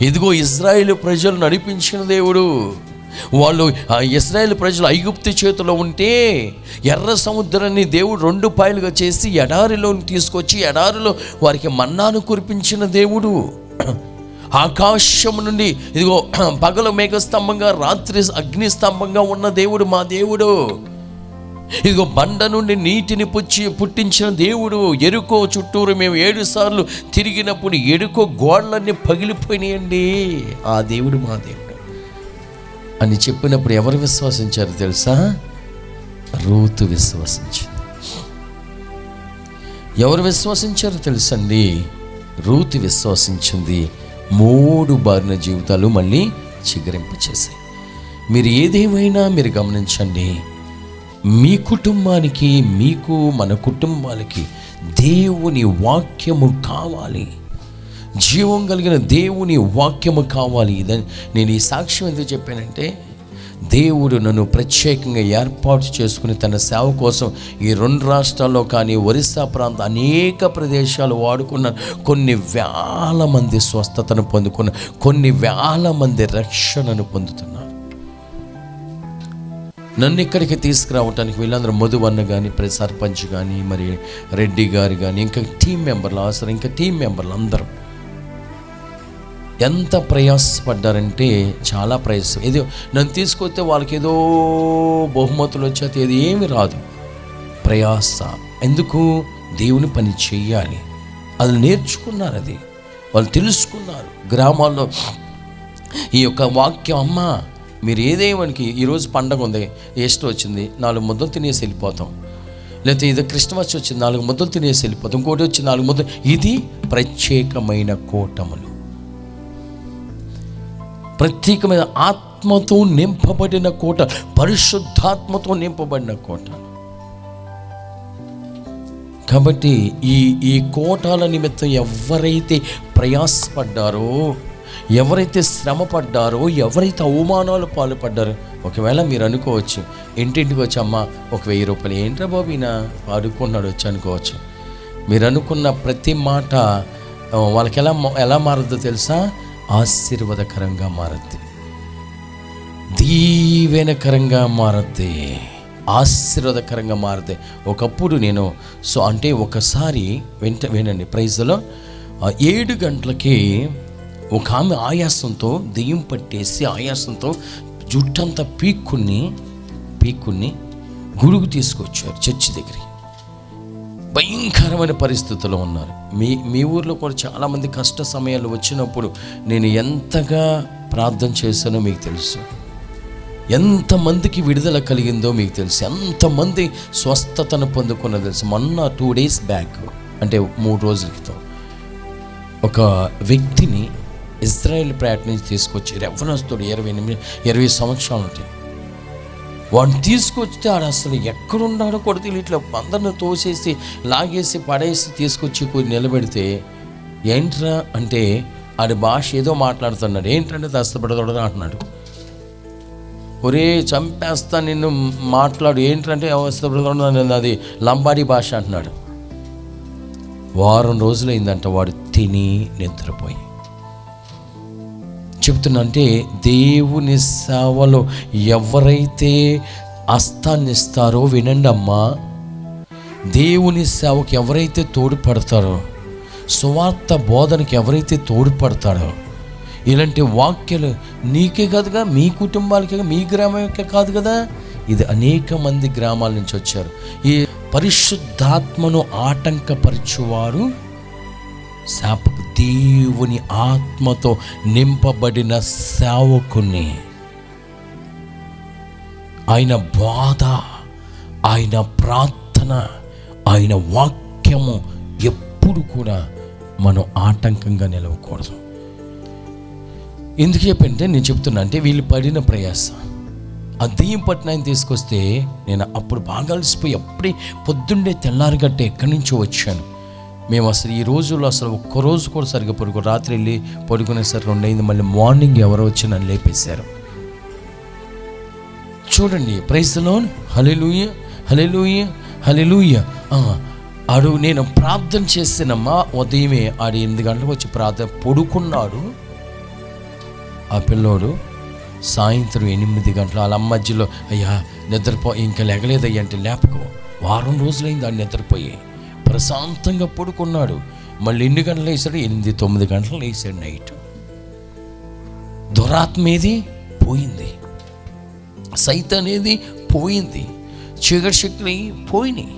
ఇదిగో ఇజ్రాయేల్ ప్రజలు నడిపించిన దేవుడు. వాళ్ళు ఆ ఇస్రాయేల్ ప్రజలు ఐగుప్తు చేతిలో ఉంటే ఎర్ర సముద్రాన్ని దేవుడు రెండు పాయలుగా చేసి ఎడారిలోని తీసుకొచ్చి ఎడారిలో వారికి మన్నాను కురిపించిన దేవుడు. ఆకాశం నుండి ఇదిగో పగలు మేఘస్తంభంగా రాత్రి అగ్ని స్తంభంగా ఉన్న దేవుడు మా దేవుడు. ఇదిగో బండ నుండి నీటిని పుచ్చి పుట్టించిన దేవుడు ఎరుకో చుట్టూరు మేము ఏడు సార్లు తిరిగినప్పుడు ఎరుకో గోడలన్నీ పగిలిపోయినాయండి. ఆ దేవుడు మా దేవుడు. అని చెప్పినప్పుడు ఎవరు విశ్వసించారు తెలుసా? రూతు విశ్వసించింది. ఎవరు విశ్వసించారు తెలుసండి? రూతు విశ్వసించింది. మూడు బారిన జీవితాలు మళ్ళీ చిగురింపచేసాయి మీరు ఏదేమైనా మీరు గమనించండి. మీ కుటుంబానికి మీకు మన కుటుంబాలకి దేవుని వాక్యము కావాలి. జీవం కలిగిన దేవుని వాక్యము కావాలి. ఇదని నేను ఈ సాక్ష్యం ఎందుకు చెప్పానంటే దేవుడు నన్ను ప్రత్యేకంగా ఏర్పాటు చేసుకుని తన సేవ కోసం ఈ రెండు రాష్ట్రాల్లో కానీ ఒరిస్సా ప్రాంతం అనేక ప్రదేశాలు వాడుకున్న కొన్ని వేల మంది స్వస్థతను పొందుకున్న కొన్ని వేల మంది రక్షణను పొందుతున్నారు. నన్ను ఇక్కడికి తీసుకురావటానికి వీళ్ళందరూ మధువన్న కానీ ప్ర సర్పంచ్ కానీ మరి రెడ్డి గారు కానీ ఇంకా టీం మెంబర్లు అవసరం ఇంకా టీం మెంబర్లు అందరూ. ఎంత ప్రయాసపడ్డారంటే చాలా ప్రయాసం. ఏదో నన్ను తీసుకొస్తే వాళ్ళకి ఏదో బహుమతులు వచ్చేది ఏది ఏమి రాదు. ప్రయాస. ఎందుకు? దేవుని పని చేయాలి. అది నేర్చుకున్నారు అది. వాళ్ళు తెలుసుకున్నారు. గ్రామాల్లో ఈ యొక్క వాక్యం అమ్మ మీరు ఏదేవానికి ఈరోజు పండగ ఉంది ఈస్టర్ వచ్చింది నాలుగు ముద్దలు తినేసి వెళ్ళిపోతాం. లేకపోతే ఇది క్రిస్మస్ వచ్చింది నాలుగు ముద్దలు తినేసి వెళ్ళిపోతాం ఇంకోటి వచ్చి నాలుగు ముద్దలు ఇది ప్రత్యేకమైన కూటములు. ప్రత్యేకమైన ఆత్మతో నింపబడిన కోట పరిశుద్ధాత్మతో నింపబడిన కోట. కాబట్టి ఈ ఈ కోటాల నిమిత్తం ఎవరైతే ప్రయాసపడ్డారో ఎవరైతే శ్రమ పడ్డారో ఎవరైతే అవమానాలు పాల్పడ్డారో ఒకవేళ మీరు అనుకోవచ్చు ఇంటింటికి వచ్చి అమ్మ ఒక వెయ్యి రూపాయలు ఏంట్రా బాబు ఈయన? వాడుకున్నాడు వచ్చి అనుకోవచ్చు. మీరు అనుకున్న ప్రతి మాట వాళ్ళకి ఎలా ఎలా మారుద్దో తెలుసా? ఆశీర్వాదకరంగా మారుద్ది. దీవెనకరంగా మారద్ది. ఆశీర్వాదకరంగా మారద్ది. ఒకప్పుడు నేను సో అంటే ఒకసారి వెంట వినండి ప్రైజ్లో ఏడు గంటలకి ఒక ఆమె ఆయాసంతో దెయ్యం పట్టేసి ఆయాసంతో జుట్టంతా పీక్కుని పీక్కుని గురుగు తీసుకొచ్చారు చర్చి దగ్గరికి. భయంకరమైన పరిస్థితుల్లో ఉన్నారు. మీ మీ ఊర్లో కూడా చాలామంది కష్ట సమయాలు వచ్చినప్పుడు నేను ఎంతగా ప్రార్థన చేశానో మీకు తెలుసు. ఎంతమందికి విడుదల కలిగిందో మీకు తెలుసు. ఎంతమంది స్వస్థతను పొందుకున్నదో తెలుసు. మొన్న టూ డేస్ బ్యాక్ అంటే మూడు రోజుల క్రితం ఒక వ్యక్తిని ఇజ్రాయెల్ పేట నుంచి తీసుకొచ్చి రెఫరెన్స్తో ఇరవై ఎనిమిది ఇరవై సంవత్సరాలు ఉంటాయి వాడిని తీసుకొస్తే ఆడు అసలు ఎక్కడున్నాడో కూడా తెలియదు ఇట్లా అందరిని తోసేసి లాగేసి పడేసి తీసుకొచ్చి పోయి నిలబెడితే ఏంట్రా అంటే ఆడి భాష ఏదో మాట్లాడుతున్నాడు. ఏంటంటే దస్తపడకూడదు అంటున్నాడు. ఒరే చంపేస్తా నిన్ను మాట్లాడు. ఏంటంటే అవస్థపడకూడదు అది లంబాడీ భాష అంటున్నాడు. వారం రోజులైందంట వాడు తిని నిద్రపోయి. చెప్తున్నా అంటే దేవుని సేవలో ఎవరైతే అస్తాన్నిస్తారో వినండి అమ్మా దేవుని సేవకు ఎవరైతే తోడ్పడతారో సువార్త బోధనకి ఎవరైతే తోడ్పడతారో ఇలాంటి వాక్యాలు నీకే కాదుగా మీ కుటుంబాలకే మీ గ్రామంకే కాదు కదా ఇది అనేక మంది గ్రామాల నుంచి వచ్చారు. ఈ పరిశుద్ధాత్మను ఆటంకపరచువారు శాపకు దేవుని ఆత్మతో నింపబడిన సేవకుని ఆయన బాధ ఆయన ప్రార్థన ఆయన వాక్యము ఎప్పుడు కూడా మనం ఆటంకంగా నిలవకూడదు. ఎందుకు చెప్పంటే నేను చెప్తున్నా అంటే వీళ్ళు పడిన ప్రయాస. ఆ దెయ్యం పట్టణాన్ని ఆయన తీసుకొస్తే నేను అప్పుడు బాగా అలసిపోయి అప్పుడే పొద్దున్నే తెల్లారిగట్టే ఎక్కడి నుంచో వచ్చాను. మేము అసలు ఈ రోజుల్లో అసలు ఒక్క రోజు కూడా సరిగ్గా పడుకో రాత్రి వెళ్ళి పడుకునేసరికి ఉండేది అయింది మళ్ళీ మార్నింగ్ ఎవరో వచ్చి నన్ను లేపేశారు. చూడండి ప్రైజ్లోన్ హలెలూయ హలెలూయ హలెలూయ ఆడు నేను ప్రార్థన చేసినమ్మా ఉదయమే ఆడు ఎనిమిది గంటలకు వచ్చి ప్రార్థన పడుకున్నాడు. ఆ పిల్లోడు సాయంత్రం ఎనిమిది గంటల వాళ్ళ అమ్మ మధ్యలో అయ్యా నిద్రపో ఇంకా లెగలేదయ్యా అంటే లేపకో. వారం రోజులైంది ఆడు నిద్రపోయి. ప్రశాంతంగా పడుకున్నాడు. మళ్ళీ ఎన్ని గంటలు వేసాడు ఎనిమిది తొమ్మిది గంటలు వేసాడు నైట్. దురాత్మ ఏది? పోయింది. సైత అనేది పోయింది. చీకటి శక్తులు పోయినాయి.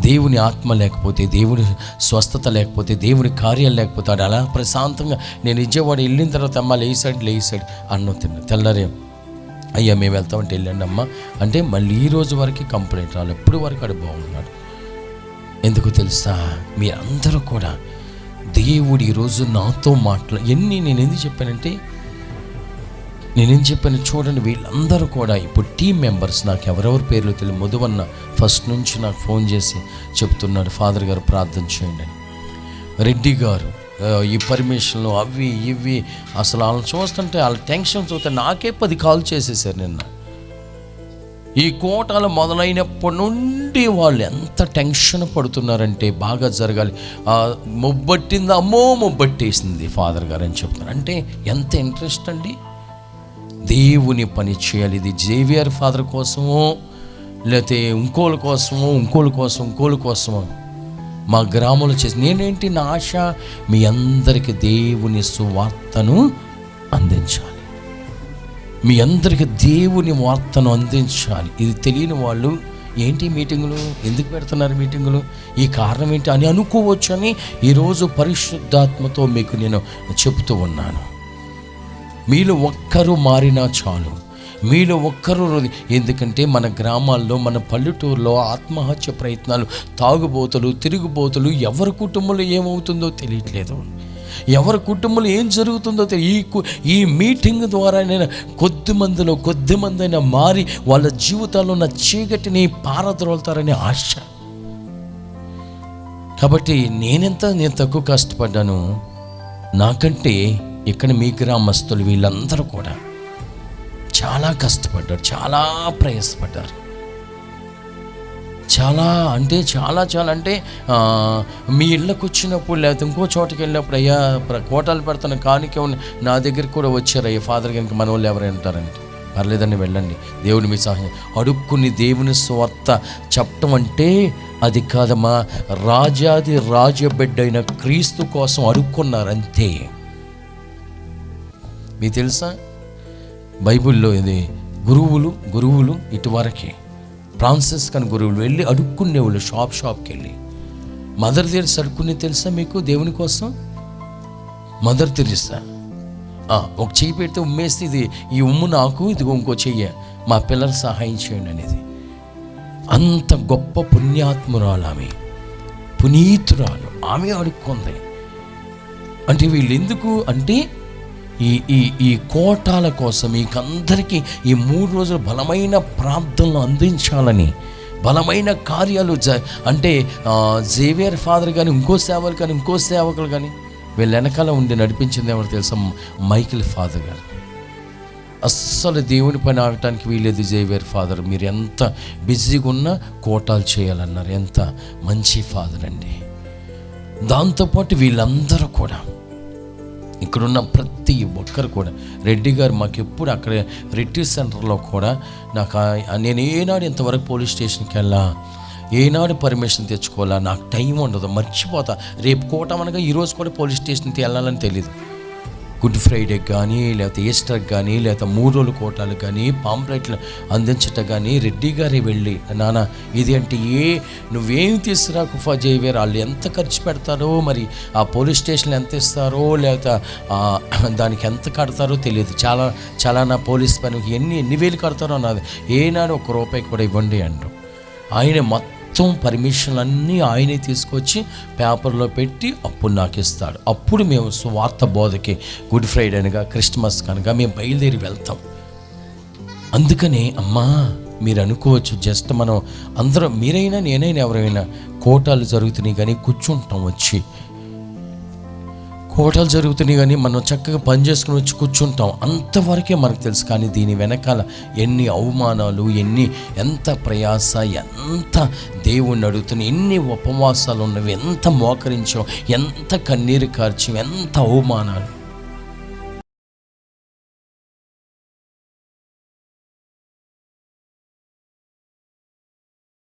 దేవుని ఆత్మ లేకపోతే దేవుని స్వస్థత లేకపోతే దేవుని కార్యాలు లేకపోతాడు అలా ప్రశాంతంగా నేను ఇచ్చేవాడు వెళ్ళిన తర్వాత అమ్మ లేసాడు లేసాడు అన్నం తిన్నా తెల్లరే. అయ్యా మేము వెళ్తామంటే వెళ్ళండి అమ్మ. అంటే మళ్ళీ ఈ రోజు వరకు కంప్లైంట్ రాలేదు. ఎప్పుడు వరకు అడు బాగున్నాడు? ఎందుకు తెలుసా? మీరందరూ కూడా దేవుడు ఈరోజు నాతో మాట్లా ఎన్ని నేను ఎందుకు చెప్పానంటే నేనేం చెప్పాను చూడండి వీళ్ళందరూ కూడా ఇప్పుడు టీం మెంబర్స్ నాకు ఎవరెవరి పేర్లు తెలియదు మధువన్న ఫస్ట్ నుంచి నాకు ఫోన్ చేసి చెప్తున్నాడు ఫాదర్ గారు ప్రార్థన చేయండి అని. రెడ్డి గారు ఈ పర్మిషన్లు అవి ఇవి అసలు వాళ్ళని చూస్తుంటే వాళ్ళ టెన్షన్ చూస్తే నాకే పది కాల్ చేసేసారు నిన్న. ఈ కోటాలు మొదలైనప్పటి నుండి వాళ్ళు ఎంత టెన్షన్ పడుతున్నారంటే బాగా జరగాలి. మొబ్బట్టింది అమ్మో మొబ్బట్టేసింది ఫాదర్ గారు అని చెప్తున్నారు. అంటే ఎంత ఇంట్రెస్ట్ అండి? దేవుని పని చేయాలి. ఇది జేవియర్ ఫాదర్ కోసమో లేకపోతే ఇంకోళ్ళ కోసమో ఇంకోళ్ళ కోసం ఇంకోళ్ళ కోసమో. మా గ్రామంలో చేసి నేనేంటి నా ఆశ? మీ అందరికీ దేవుని సువార్తను అందించాలి. మీ అందరికీ దేవుని వార్తను అందించాలి. ఇది తెలియని వాళ్ళు ఏంటి మీటింగులు? ఎందుకు పెడుతున్నారు మీటింగులు? ఈ కారణం ఏంటి? అని అనుకోవచ్చు అని ఈరోజు పరిశుద్ధాత్మతో మీకు నేను చెబుతూ ఉన్నాను. మీలో ఒక్కరు మారినా చాలు. మీలో ఒక్కరు ఎందుకంటే మన గ్రామాల్లో మన పల్లెటూరులో ఆత్మహత్య ప్రయత్నాలు తాగుబోతులు తిరుగుబోతులు ఎవరి కుటుంబంలో ఏమవుతుందో తెలియట్లేదు. ఎవరి కుటుంబంలో ఏం జరుగుతుందో తెలి- ఈ కు- ఈ మీటింగ్ ద్వారా నేను కొద్ది మందిలో కొద్ది మందైనా మారి వాళ్ళ జీవితాల్లో ఉన్న చీకటిని పారద్రోలుతారనే ఆశ. కాబట్టి నేనెంత నేను తక్కువ కష్టపడ్డాను? నాకంటే ఇక్కడ మీ గ్రామస్తులు వీళ్ళందరూ కూడా చాలా కష్టపడ్డారు చాలా ప్రయాసపడ్డారు. చాలా అంటే చాలా చాలా అంటే మీ ఇళ్ళకు వచ్చినప్పుడు లేకపోతే ఇంకో చోటకి వెళ్ళినప్పుడు అయ్యా కోటాలు పెడతాను కానికే నా దగ్గరికి కూడా వచ్చారు అయ్యా ఫాదర్ కనుక మన వాళ్ళు ఎవరైనా ఉంటారంటే. పర్లేదండి వెళ్ళండి. దేవుని మీ సహాయం. అడుక్కుని దేవుని స్వార్థ చెప్పటం అంటే అది కాదమ్మా రాజాది రాజబిడ్డైన క్రీస్తు కోసం అడుక్కున్నారంతే. మీకు తెలుసా? బైబిల్లో ఇది గురువులు గురువులు ఇటువరకే. ఫ్రాన్సిస్ కన్ గురువులు వెళ్ళి అడుక్కునేవాళ్ళు షాప్ షాప్కి వెళ్ళి. మదర్ తెరిసా అడుక్కునే తెలుసా మీకు దేవుని కోసం? మదర్ తెరిసా ఒక చెయ్యి పెడితే ఉమ్మేస్తే ఇది ఈ ఉమ్ము నాకు ఇది ఇంకో చెయ్య. మా పిల్లలు సహాయం చేయండి అనేది. అంత గొప్ప పుణ్యాత్మురాలు ఆమె. పునీతురాలు. ఆమె అడుక్కుంది అంటే వీళ్ళు ఎందుకు అంటే ఈ ఈ ఈ కోటాల కోసం మీకందరికీ ఈ మూడు రోజులు బలమైన ప్రార్థనలు అందించాలని బలమైన కార్యాలు జ అంటే జేవియర్ ఫాదర్ కానీ ఇంకో సేవలు కానీ ఇంకో సేవకులు కానీ వీళ్ళ వెనకాల ఉండి నడిపించింది ఎవరు తెలుసా? మైకిల్ ఫాదర్ గారు. అస్సలు దేవుని పని ఆగటానికి వీలేదు జేవియర్ ఫాదర్ మీరు ఎంత బిజీగా ఉన్నా కోటాలు చేయాలన్నారు. ఎంత మంచి ఫాదర్ అండి. దాంతోపాటు వీళ్ళందరూ కూడా ఇక్కడున్న ప్రతి ఒక్కరు కూడా. రెడ్డి గారు మాకు ఎప్పుడు అక్కడ రెడ్డి సెంటర్లో కూడా నాకు నేను ఏనాడు ఇంతవరకు పోలీస్ స్టేషన్కి వెళ్ళా. ఏనాడు పర్మిషన్ తెచ్చుకోవాలా? నాకు టైం ఉండదు. మర్చిపోతా. రేపు కోటమనగా ఈరోజు కూడా పోలీస్ స్టేషన్కి వెళ్ళాలని తెలియదు గుడ్ ఫ్రైడే కానీ లేకపోతే ఈస్టర్ కానీ లేకపోతే మూడు రోజుల కోటాలు కానీ పాంప్లెట్లు అందించటం కానీ రెడ్డి గారే వెళ్ళి నాన్న ఇది అంటే ఏ నువ్వేం కుఫా ఫజేవేర్ వాళ్ళు ఎంత ఖర్చు పెడతారో మరి ఆ పోలీస్ స్టేషన్లో ఎంత ఇస్తారో లేకపోతే దానికి ఎంత కడతారో తెలియదు. చాలా చాలా నా పోలీస్ పనికి ఎన్ని ఎన్ని వేలు కడతారో నాది. ఏనాడు ఒక రూపాయి కూడా ఇవ్వండి అంటారు ఆయన మొత్తం పర్మిషన్లు అన్నీ ఆయనే తీసుకొచ్చి పేపర్లో పెట్టి అప్పుడు నాకు ఇస్తాడు. అప్పుడు మేము స్వార్థ బోధకి గుడ్ ఫ్రైడే అనగా క్రిస్మస్ కనుక మేము బయలుదేరి వెళ్తాం. అందుకనే అమ్మా మీరు అనుకోవచ్చు జస్ట్ మనం అందరం మీరైనా నేనైనా ఎవరైనా కోటాలు జరుగుతున్నాయి కానీ కూర్చుంటాం వచ్చి. కోటలు జరుగుతున్నాయి కానీ మనం చక్కగా పని చేసుకుని వచ్చి కూర్చుంటాం. అంతవరకే మనకు తెలుసు. కానీ దీని వెనకాల ఎన్ని అవమానాలు ఎన్ని ఎంత ప్రయాస ఎంత దేవుణ్ణి అడుగుతున్నాయి ఎన్ని ఉపవాసాలు ఉన్నవి ఎంత మోకరించాం ఎంత కన్నీరు కార్చాం ఎంత అవమానాలు.